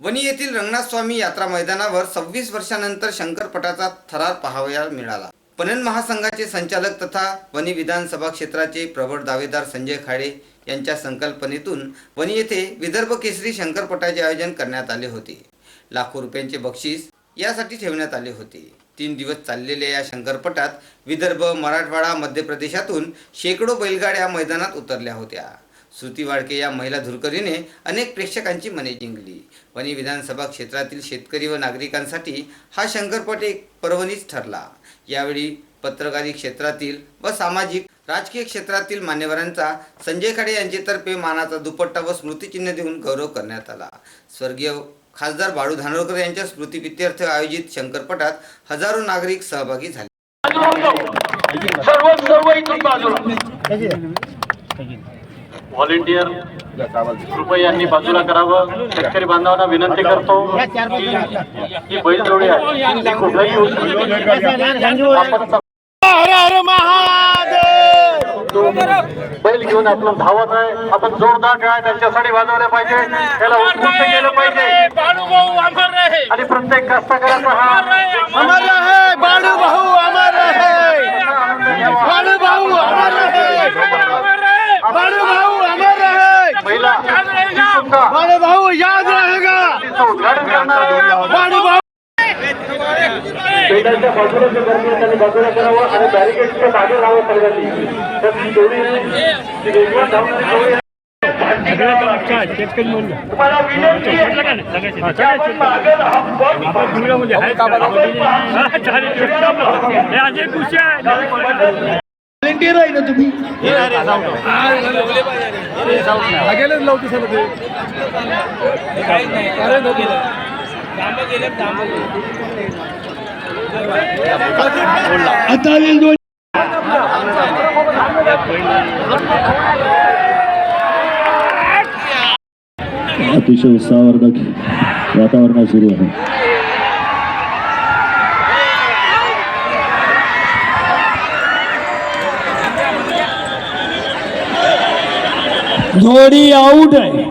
वणी येथील रंगनाथ स्वामी यात्रा मैदानावर सव्वीस वर्षानंतर शंकरपटाचा थरार पाहावया मिळाला. पणन महासंघाचे संचालक तथा वणी विधानसभा क्षेत्राचे प्रबळ दावेदार संजय खाडे यांच्या संकल्पनेतून वणी येथे विदर्भ केसरी शंकरपटाचे आयोजन करण्यात आले होते. लाखो रुपयांचे बक्षीस यासाठी ठेवण्यात आले होते. तीन दिवस चाललेल्या या शंकरपटात विदर्भ मराठवाडा मध्य प्रदेशातून शेकडो बैलगाड्या मैदानात उतरल्या होत्या. श्रुती वाडके या महिला धुरकरीने अनेक प्रेक्षकांची मने जिंकली. वणी विधानसभा क्षेत्रातील शेतकरी व नागरिकांसाठी हा शंकरपट एक पर्वणीच ठरला. यावेळी पत्रकारी क्षेत्रातील व सामाजिक राजकीय क्षेत्रातील मान्यवरांचा संजय खाडे यांचेतर्फे मानाचा दुपट्टा व स्मृतिचिन्ह देऊन गौरव करण्यात आला. स्वर्गीय खासदार बाळू धानोरकर यांच्या स्मृतिप्रित्यर्थ आयोजित शंकरपटात हजारो नागरिक सहभागी झाले. व्हॉलेंटियर कृपया यांनी बाजूला करावं. शेतकरी बांधवांना विनंती करतो की बैलजोडी आहे. ती बैल घेऊन आपलं धावत आहे. आपण जोरदार काय त्यांच्यासाठी वाजवले पाहिजे. त्याला उत्कृष्ट केलं पाहिजे. आणि प्रत्येक कष्टकऱ्याचा हा अमर रहे बाळू भाऊ अमर रहे बाळू भाऊ अमर रहे बाळू भाऊ अमर रहे महिला बाळू भाऊ याद रहेगा. तिचं उद्घाटन करणार आहे बाळू भाऊ. पेटाच्या बाजूला जे गर्दी आहे त्यांनी बाजूला करावं आणि बॅरिकेडच्या मागे राहावं सगळ्यांनी तर ती जोडी ती वेगळी धावणारी जोडी आहे. तुम्हाला विनंती आहे की आपण मागेल पट व्हॉलेंटियर आहे ना तुम्ही? लागेलच लावतो सर ते. आता आलेले दोन अतिशय उत्साहवर्धक वातावरण सुरू आहे. जोडी आउट आहे